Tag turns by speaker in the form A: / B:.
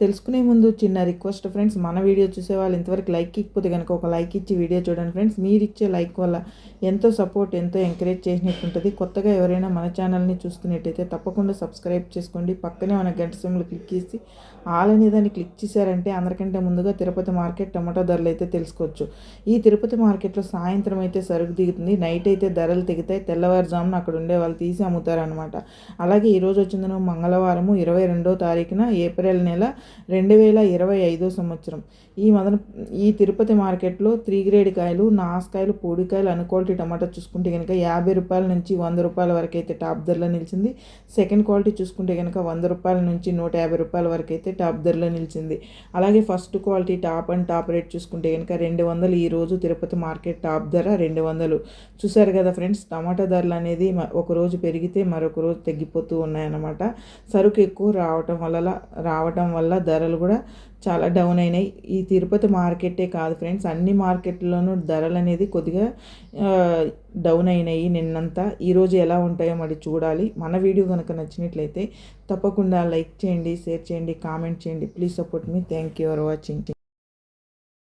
A: తెలుసుకునే ముందు చిన్న రిక్వెస్ట్ ఫ్రెండ్స్ మన వీడియో చూసే వాళ్ళు ఇంతవరకు లైక్ ఇకపోతే కనుక ఒక లైక్ ఇచ్చి వీడియో చూడండి ఫ్రెండ్స్. మీరు ఇచ్చే లైక్ వల్ల ఎంతో సపోర్ట్ ఎంతో ఎంకరేజ్ చేసినట్టు ఉంటుంది కొత్తగా ఎవరైనా మన ఛానల్ని చూస్తున్నట్టయితే తప్పకుండా సబ్స్క్రైబ్ చేసుకోండి. పక్కనే మన గంట సిమ్లు క్లిక్ చేసి ఆల్ అనే దాన్ని క్లిక్ చేశారంటే అందరికంటే ముందుగా తిరుపతి మార్కెట్ టమాటో ధరలు అయితే తెలుసుకోవచ్చు. ఈ తిరుపతి మార్కెట్లో సాయంత్రం అయితే సరుకు దిగుతుంది. నైట్ అయితే ధరలు దిగుతాయి తెల్లవారుజామున అక్కడ ఉండే వాళ్ళు తీసి అమ్ముతారనమాట అలాగే ఈరోజు వచ్చిందను మంగళవారము ఇరవై రెండో తారీఖున ఏప్రిల్ నెల రెండు వేల ఇరవై ఐదో సంవత్సరం. ఈ మదన ఈ తిరుపతి మార్కెట్లో త్రీ గ్రేడ్ కాయలు నాసుకాయలు పొడికాయలు అన్క్వాలిటీ టమాటా చూసుకుంటే కనుక యాభై రూపాయల నుంచి వంద రూపాయల వరకు అయితే టాప్ ధరలో నిలిచింది. సెకండ్ క్వాలిటీ చూసుకుంటే కనుక వంద రూపాయల నుంచి నూట యాభై రూపాయల వరకు అయితే టాప్ ధరలో నిలిచింది. అలాగే first quality top and top rate చూసుకుంటే కనుక రెండు వందలు ఈరోజు తిరుపతి మార్కెట్ టాప్ ధర రెండు వందలు. చూసారు కదా ఫ్రెండ్స్ టమాటా ధరలు అనేది ఒక రోజు పెరిగితే మరొక రోజు తగ్గిపోతూ ఉన్నాయన్నమాట. సరుకు ఎక్కువ రావటం వల్ల రావటం వల్ల వల్ల ధరలు కూడా చాలా డౌన్ అయినాయి. ఈ తిరుపతి మార్కెటే కాదు ఫ్రెండ్స్. అన్ని మార్కెట్లోనూ ధరలు అనేది కొద్దిగా డౌన్ అయినాయి నిన్నంతా. ఈరోజు ఎలా ఉంటాయో మరి చూడాలి. మన వీడియో కనుక నచ్చినట్లయితే తప్పకుండా లైక్ చేయండి షేర్ చేయండి కామెంట్ చేయండి. Please support me. Thank you for watching.